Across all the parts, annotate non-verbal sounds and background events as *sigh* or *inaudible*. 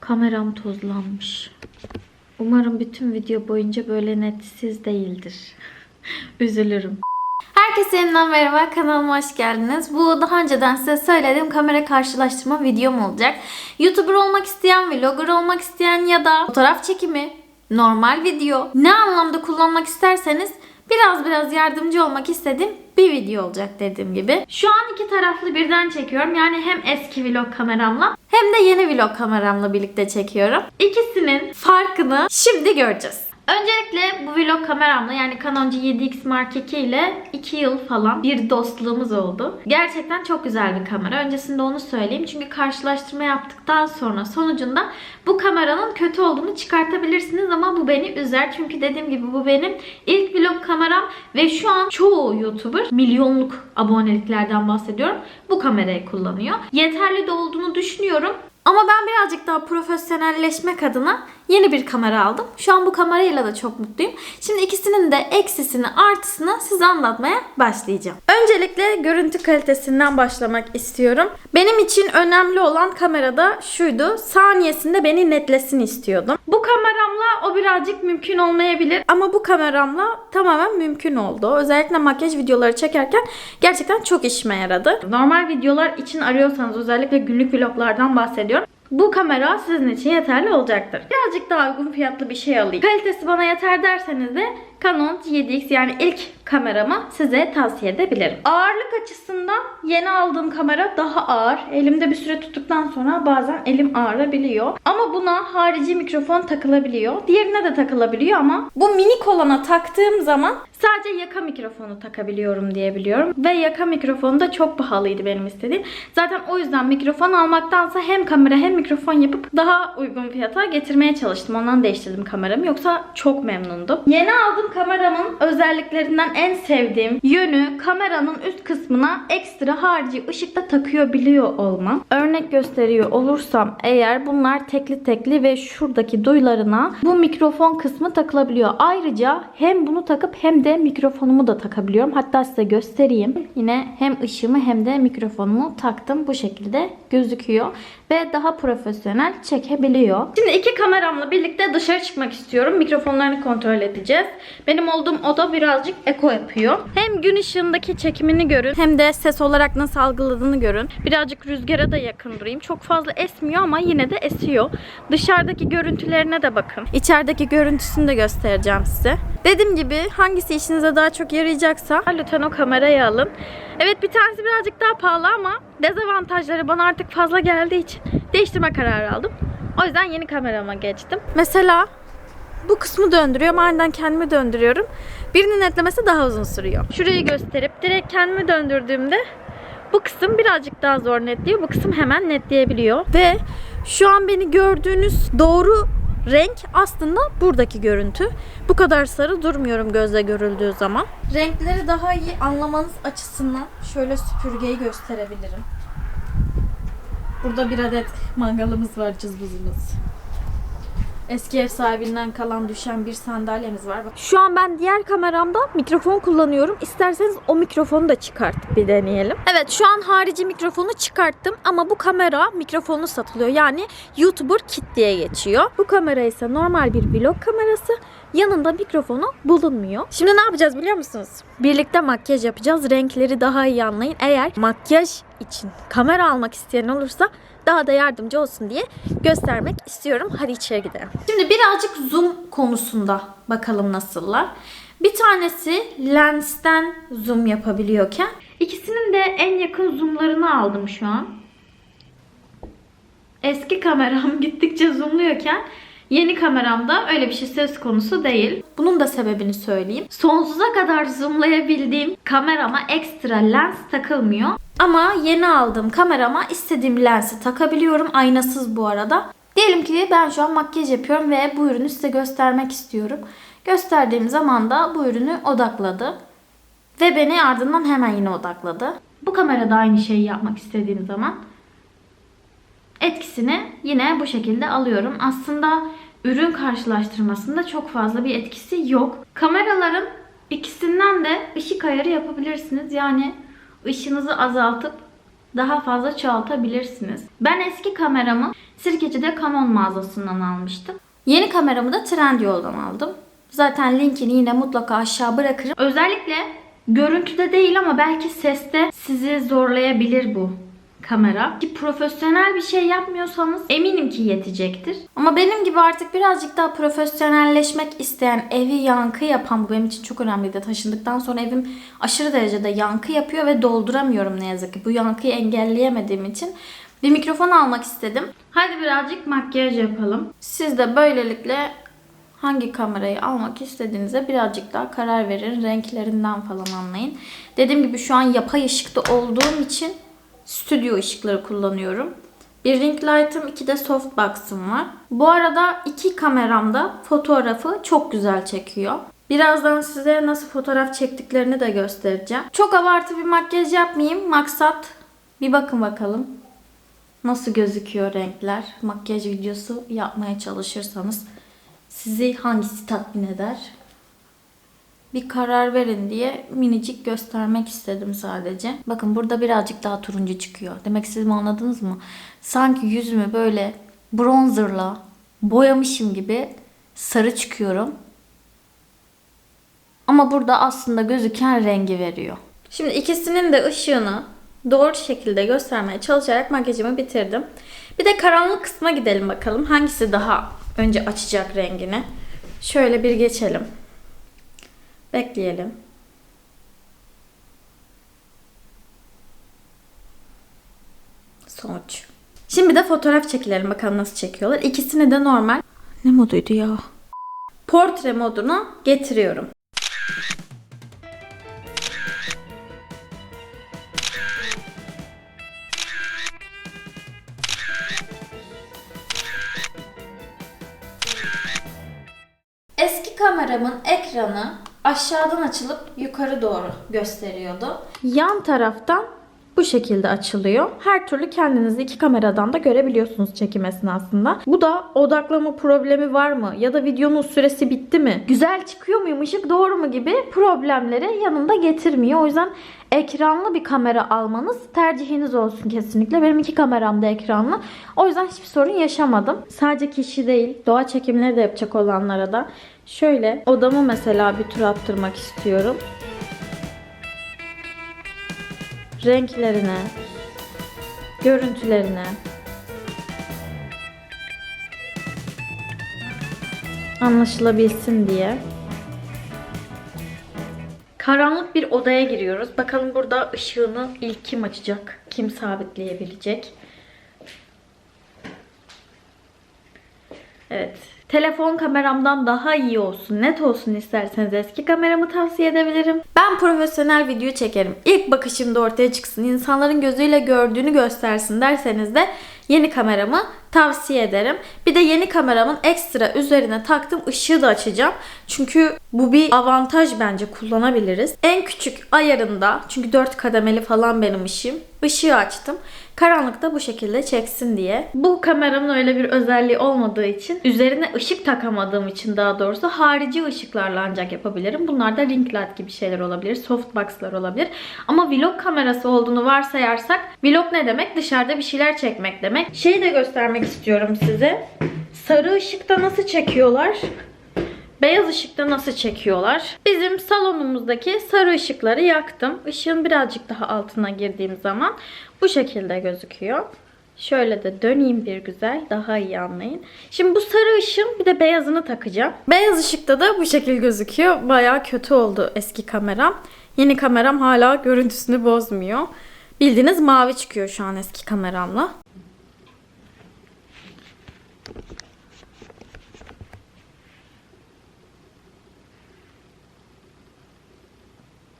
Kameram tozlanmış. Umarım bütün video boyunca böyle netsiz değildir. *laughs* Üzülürüm. Herkese yeniden merhaba kanalıma hoş geldiniz. Bu daha önceden size söylediğim kamera karşılaştırma videom olacak. YouTuber olmak isteyen, vlogger olmak isteyen ya da fotoğraf çekimi, normal video ne anlamda kullanmak isterseniz biraz biraz yardımcı olmak istediğim bir video olacak dediğim gibi. Şu an iki taraflı birden çekiyorum. Yani hem eski vlog kameramla hem de yeni vlog kameramla birlikte çekiyorum. İkisinin farkını şimdi göreceğiz. Öncelikle bu vlog kameramla yani Canon G7X Mark II ile 2 yıl falan bir dostluğumuz oldu. Gerçekten çok güzel bir kamera. Öncesinde onu söyleyeyim. Çünkü karşılaştırma yaptıktan sonra sonucunda bu kameranın kötü olduğunu çıkartabilirsiniz ama bu beni üzer. Çünkü dediğim gibi bu benim ilk vlog kameram ve şu an çoğu YouTuber milyonluk aboneliklerden bahsediyorum. Bu kamerayı kullanıyor. Yeterli de olduğunu düşünüyorum. Ama ben birazcık daha profesyonelleşmek adına yeni bir kamera aldım. Şu an bu kamerayla da çok mutluyum. Şimdi ikisinin de eksisini artısını size anlatmaya başlayacağım. Öncelikle görüntü kalitesinden başlamak istiyorum. Benim için önemli olan kamerada şuydu. Saniyesinde beni netlesin istiyordum. Bu kameramla o birazcık mümkün olmayabilir. Ama bu kameramla tamamen mümkün oldu. Özellikle makyaj videoları çekerken gerçekten çok işime yaradı. Normal videolar için arıyorsanız özellikle günlük vloglardan bahsediyorum. Bu kamera sizin için yeterli olacaktır. Birazcık daha uygun fiyatlı bir şey alayım. Kalitesi bana yeter derseniz de Canon G7X yani ilk kameramı size tavsiye edebilirim. Ağırlık açısından yeni aldığım kamera daha ağır. Elimde bir süre tuttuktan sonra bazen elim ağrabiliyor. Ama buna harici mikrofon takılabiliyor. Diğerine de takılabiliyor ama bu minik olana taktığım zaman sadece yaka mikrofonu takabiliyorum diyebiliyorum. Ve yaka mikrofonu da çok pahalıydı benim istediğim. Zaten o yüzden mikrofon almaktansa hem kamera hem mikrofon yapıp daha uygun fiyata getirmeye çalıştım. Ondan değiştirdim kameramı. Yoksa çok memnundum. Yeni aldığım kameramın özelliklerinden en sevdiğim yönü kameranın üst kısmına ekstra harici ışıkta takıyor biliyor olmam. Örnek gösteriyor olursam eğer bunlar tekli tekli ve şuradaki duyularına bu mikrofon kısmı takılabiliyor. Ayrıca hem bunu takıp hem de mikrofonumu da takabiliyorum. Hatta size göstereyim. Yine hem ışığımı hem de mikrofonumu taktım. Bu şekilde gözüküyor ve daha profesyonel çekebiliyor. Şimdi iki kameramla birlikte dışarı çıkmak istiyorum. Mikrofonlarını kontrol edeceğiz. Benim olduğum oda birazcık eko yapıyor. Hem gün ışığındaki çekimini görün hem de ses olarak nasıl algıladığını görün. Birazcık rüzgara da yakın durayım. Çok fazla esmiyor ama yine de esiyor. Dışarıdaki görüntülerine de bakın. İçerideki görüntüsünü de göstereceğim size. Dediğim gibi hangisi işinize daha çok yarayacaksa lütfen o kamerayı alın. Evet bir tanesi birazcık daha pahalı ama dezavantajları bana artık fazla geldiği için değiştirme kararı aldım. O yüzden yeni kamerama geçtim. Mesela bu kısmı döndürüyorum. Aniden kendimi döndürüyorum. Birinin netlemesi daha uzun sürüyor. Şurayı gösterip direkt kendimi döndürdüğümde bu kısım birazcık daha zor netliyor. Bu kısım hemen netleyebiliyor. Ve şu an beni gördüğünüz doğru renk aslında buradaki görüntü. Bu kadar sarı durmuyorum gözle görüldüğü zaman. Renkleri daha iyi anlamanız açısından şöyle süpürgeyi gösterebilirim. Burada bir adet mangalımız var cızbızımız. Eski ev sahibinden kalan düşen bir sandalyemiz var. Bak. Şu an ben diğer kameramda mikrofon kullanıyorum. İsterseniz o mikrofonu da çıkartıp bir deneyelim. Evet şu an harici mikrofonu çıkarttım ama bu kamera mikrofonu satılıyor. Yani YouTuber kit diye geçiyor. Bu kamera ise normal bir vlog kamerası. Yanında mikrofonu bulunmuyor. Şimdi ne yapacağız biliyor musunuz? Birlikte makyaj yapacağız. Renkleri daha iyi anlayın. Eğer makyaj için kamera almak isteyen olursa daha da yardımcı olsun diye göstermek istiyorum. Hadi içeri gidelim. Şimdi birazcık zoom konusunda bakalım nasıllar. Bir tanesi lensten zoom yapabiliyorken ikisinin de en yakın zoomlarını aldım şu an. Eski kameram *laughs* gittikçe zoomluyorken Yeni kameramda öyle bir şey söz konusu değil. Bunun da sebebini söyleyeyim. Sonsuza kadar zoomlayabildiğim kamerama ekstra lens takılmıyor. Ama yeni aldığım kamerama istediğim lensi takabiliyorum. Aynasız bu arada. Diyelim ki ben şu an makyaj yapıyorum ve bu ürünü size göstermek istiyorum. Gösterdiğim zaman da bu ürünü odakladı. Ve beni ardından hemen yine odakladı. Bu kamerada aynı şeyi yapmak istediğim zaman etkisini yine bu şekilde alıyorum. Aslında ürün karşılaştırmasında çok fazla bir etkisi yok. Kameraların ikisinden de ışık ayarı yapabilirsiniz. Yani ışığınızı azaltıp daha fazla çoğaltabilirsiniz. Ben eski kameramı Sirkeci'de Canon mağazasından almıştım. Yeni kameramı da Trendyol'dan aldım. Zaten linkini yine mutlaka aşağı bırakırım. Özellikle görüntüde değil ama belki seste sizi zorlayabilir bu kamera. Ki profesyonel bir şey yapmıyorsanız eminim ki yetecektir. Ama benim gibi artık birazcık daha profesyonelleşmek isteyen, evi yankı yapan bu benim için çok önemliydi. Taşındıktan sonra evim aşırı derecede yankı yapıyor ve dolduramıyorum ne yazık ki. Bu yankıyı engelleyemediğim için bir mikrofon almak istedim. Hadi birazcık makyaj yapalım. Siz de böylelikle hangi kamerayı almak istediğinize birazcık daha karar verin. Renklerinden falan anlayın. Dediğim gibi şu an yapay ışıkta olduğum için stüdyo ışıkları kullanıyorum. Bir ring light'ım, iki de softbox'ım var. Bu arada iki kameramda fotoğrafı çok güzel çekiyor. Birazdan size nasıl fotoğraf çektiklerini de göstereceğim. Çok abartı bir makyaj yapmayayım. Maksat bir bakın bakalım nasıl gözüküyor renkler. Makyaj videosu yapmaya çalışırsanız sizi hangisi tatmin eder? Bir karar verin diye minicik göstermek istedim sadece. Bakın burada birazcık daha turuncu çıkıyor. Demek istediğimi anladınız mı? Sanki yüzümü böyle bronzerla boyamışım gibi sarı çıkıyorum. Ama burada aslında gözüken rengi veriyor. Şimdi ikisinin de ışığını doğru şekilde göstermeye çalışarak makyajımı bitirdim. Bir de karanlık kısma gidelim bakalım. Hangisi daha önce açacak rengini? Şöyle bir geçelim. Bekleyelim. Sonuç. Şimdi de fotoğraf çekilelim bakalım nasıl çekiyorlar. İkisini de normal. Ne moduydu ya? Portre moduna getiriyorum. Eski kameramın ekranı aşağıdan açılıp yukarı doğru gösteriyordu. Yan taraftan bu şekilde açılıyor. Her türlü kendinizi iki kameradan da görebiliyorsunuz çekim esnasında. Bu da odaklama problemi var mı? Ya da videonun süresi bitti mi? Güzel çıkıyor muyum? Işık doğru mu gibi problemleri yanında getirmiyor. O yüzden ekranlı bir kamera almanız tercihiniz olsun kesinlikle. Benim iki kameram da ekranlı. O yüzden hiçbir sorun yaşamadım. Sadece kişi değil, doğa çekimleri de yapacak olanlara da şöyle odamı mesela bir tur attırmak istiyorum. Renklerine, görüntülerine, anlaşılabilsin diye. Karanlık bir odaya giriyoruz. Bakalım burada ışığını ilk kim açacak? Kim sabitleyebilecek? Evet. Telefon kameramdan daha iyi olsun, net olsun isterseniz eski kameramı tavsiye edebilirim. Ben profesyonel video çekerim. İlk bakışımda ortaya çıksın, insanların gözüyle gördüğünü göstersin derseniz de yeni kameramı tavsiye ederim. Bir de yeni kameramın ekstra üzerine taktığım ışığı da açacağım. Çünkü bu bir avantaj bence kullanabiliriz. En küçük ayarında çünkü 4 kademeli falan benim ışığım. Işığı açtım. Karanlıkta bu şekilde çeksin diye. Bu kameramın öyle bir özelliği olmadığı için üzerine ışık takamadığım için daha doğrusu harici ışıklarla ancak yapabilirim. Bunlar da ring light gibi şeyler olabilir. Softbox'lar olabilir. Ama vlog kamerası olduğunu varsayarsak vlog ne demek? Dışarıda bir şeyler çekmek demek. Şeyi de göstermek istiyorum size. Sarı ışıkta nasıl çekiyorlar? Beyaz ışıkta nasıl çekiyorlar? Bizim salonumuzdaki sarı ışıkları yaktım. Işığın birazcık daha altına girdiğim zaman bu şekilde gözüküyor. Şöyle de döneyim bir güzel. Daha iyi anlayın. Şimdi bu sarı ışığın bir de beyazını takacağım. Beyaz ışıkta da bu şekil gözüküyor. Baya kötü oldu eski kameram. Yeni kameram hala görüntüsünü bozmuyor. Bildiğiniz mavi çıkıyor şu an eski kameramla.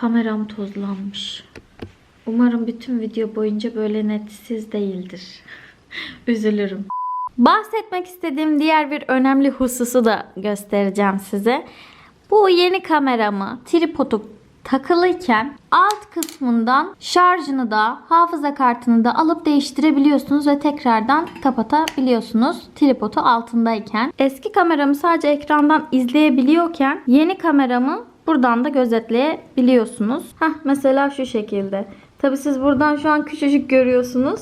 Kameram tozlanmış. Umarım bütün video boyunca böyle netsiz değildir. *laughs* Üzülürüm. Bahsetmek istediğim diğer bir önemli hususu da göstereceğim size. Bu yeni kameramı tripodu takılıyken alt kısmından şarjını da hafıza kartını da alıp değiştirebiliyorsunuz ve tekrardan kapatabiliyorsunuz tripodu altındayken. Eski kameramı sadece ekrandan izleyebiliyorken yeni kameramı buradan da gözetleyebiliyorsunuz. Heh, mesela şu şekilde. Tabi siz buradan şu an küçücük görüyorsunuz.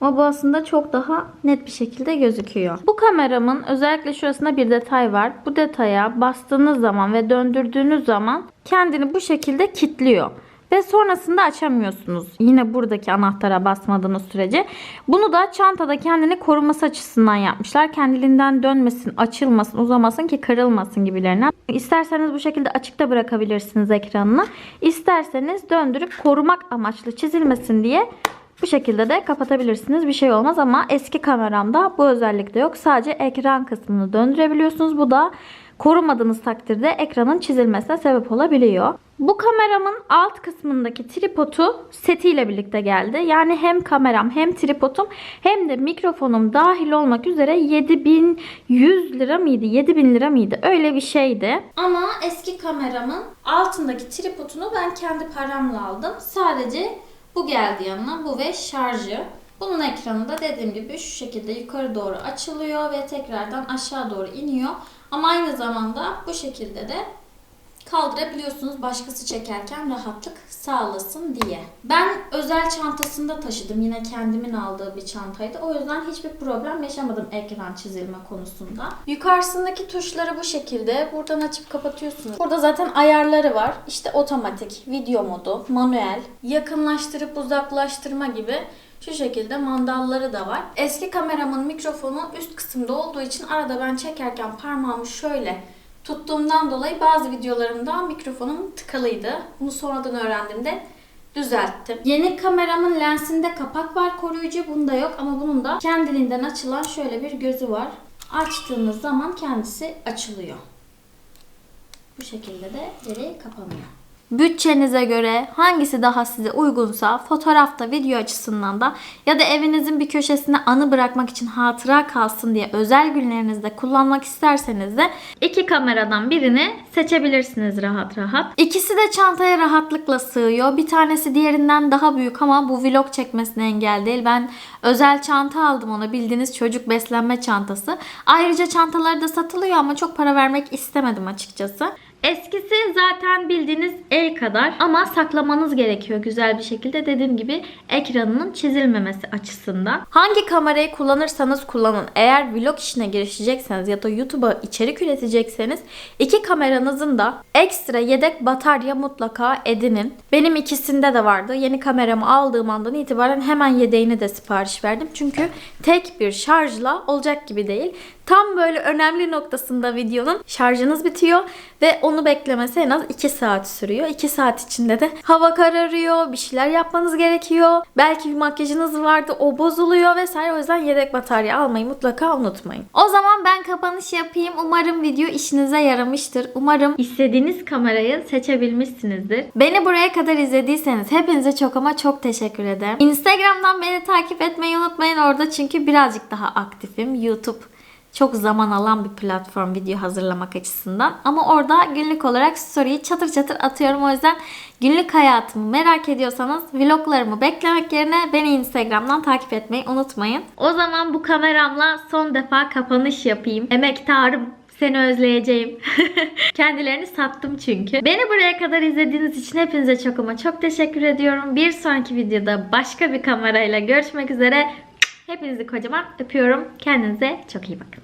Ama bu aslında çok daha net bir şekilde gözüküyor. Bu kameramın özellikle şurasında bir detay var. Bu detaya bastığınız zaman ve döndürdüğünüz zaman kendini bu şekilde kilitliyor. Ve sonrasında açamıyorsunuz. Yine buradaki anahtara basmadığınız sürece. Bunu da çantada kendini koruması açısından yapmışlar. Kendiliğinden dönmesin, açılmasın, uzamasın ki kırılmasın gibilerinden. İsterseniz bu şekilde açıkta bırakabilirsiniz ekranını. İsterseniz döndürüp korumak amaçlı çizilmesin diye bu şekilde de kapatabilirsiniz. Bir şey olmaz ama eski kameramda bu özellik de yok. Sadece ekran kısmını döndürebiliyorsunuz. Bu da korumadığınız takdirde ekranın çizilmesine sebep olabiliyor. Bu kameramın alt kısmındaki tripodu setiyle birlikte geldi. Yani hem kameram hem tripodum hem de mikrofonum dahil olmak üzere 7100 lira mıydı? 7000 lira mıydı? Öyle bir şeydi. Ama eski kameramın altındaki tripodunu ben kendi paramla aldım. Sadece bu geldi yanına. Bu ve şarjı. Bunun ekranı da dediğim gibi şu şekilde yukarı doğru açılıyor ve tekrardan aşağı doğru iniyor. Ama aynı zamanda bu şekilde de kaldırabiliyorsunuz başkası çekerken rahatlık sağlasın diye. Ben özel çantasında taşıdım. Yine kendimin aldığı bir çantaydı. O yüzden hiçbir problem yaşamadım ekran çizilme konusunda. Yukarısındaki tuşları bu şekilde. Buradan açıp kapatıyorsunuz. Burada zaten ayarları var. İşte otomatik, video modu, manuel, yakınlaştırıp uzaklaştırma gibi şu şekilde mandalları da var. Eski kameramın mikrofonu üst kısımda olduğu için arada ben çekerken parmağımı şöyle tuttuğumdan dolayı bazı videolarımda mikrofonum tıkalıydı. Bunu sonradan öğrendiğimde düzelttim. Yeni kameramın lensinde kapak var koruyucu. Bunda yok ama bunun da kendiliğinden açılan şöyle bir gözü var. Açtığınız zaman kendisi açılıyor. Bu şekilde de geri kapanıyor. Bütçenize göre hangisi daha size uygunsa fotoğrafta, video açısından da ya da evinizin bir köşesine anı bırakmak için hatıra kalsın diye özel günlerinizde kullanmak isterseniz de iki kameradan birini seçebilirsiniz rahat rahat. İkisi de çantaya rahatlıkla sığıyor. Bir tanesi diğerinden daha büyük ama bu vlog çekmesine engel değil. Ben özel çanta aldım ona bildiğiniz çocuk beslenme çantası. Ayrıca çantaları da satılıyor ama çok para vermek istemedim açıkçası. Eskisi zaten bildiğiniz el kadar ama saklamanız gerekiyor güzel bir şekilde. Dediğim gibi ekranının çizilmemesi açısından. Hangi kamerayı kullanırsanız kullanın. Eğer vlog işine girişecekseniz ya da YouTube'a içerik üretecekseniz iki kameranızın da ekstra yedek batarya mutlaka edinin. Benim ikisinde de vardı. Yeni kameramı aldığım andan itibaren hemen yedeğini de sipariş verdim. Çünkü tek bir şarjla olacak gibi değil. Tam böyle önemli noktasında videonun şarjınız bitiyor ve onu beklemesi en az 2 saat sürüyor. 2 saat içinde de hava kararıyor, bir şeyler yapmanız gerekiyor. Belki bir makyajınız vardı, o bozuluyor vesaire. O yüzden yedek batarya almayı mutlaka unutmayın. O zaman ben kapanış yapayım. Umarım video işinize yaramıştır. Umarım istediğiniz kamerayı seçebilmişsinizdir. Beni buraya kadar izlediyseniz hepinize çok ama çok teşekkür ederim. Instagram'dan beni takip etmeyi unutmayın orada çünkü birazcık daha aktifim. YouTube çok zaman alan bir platform video hazırlamak açısından. Ama orada günlük olarak story'yi çatır çatır atıyorum. O yüzden günlük hayatımı merak ediyorsanız vloglarımı beklemek yerine beni Instagram'dan takip etmeyi unutmayın. O zaman bu kameramla son defa kapanış yapayım. Emektarım seni özleyeceğim. *laughs* Kendilerini sattım çünkü. Beni buraya kadar izlediğiniz için hepinize çok ama çok teşekkür ediyorum. Bir sonraki videoda başka bir kamerayla görüşmek üzere. Hepinizi kocaman öpüyorum. Kendinize çok iyi bakın.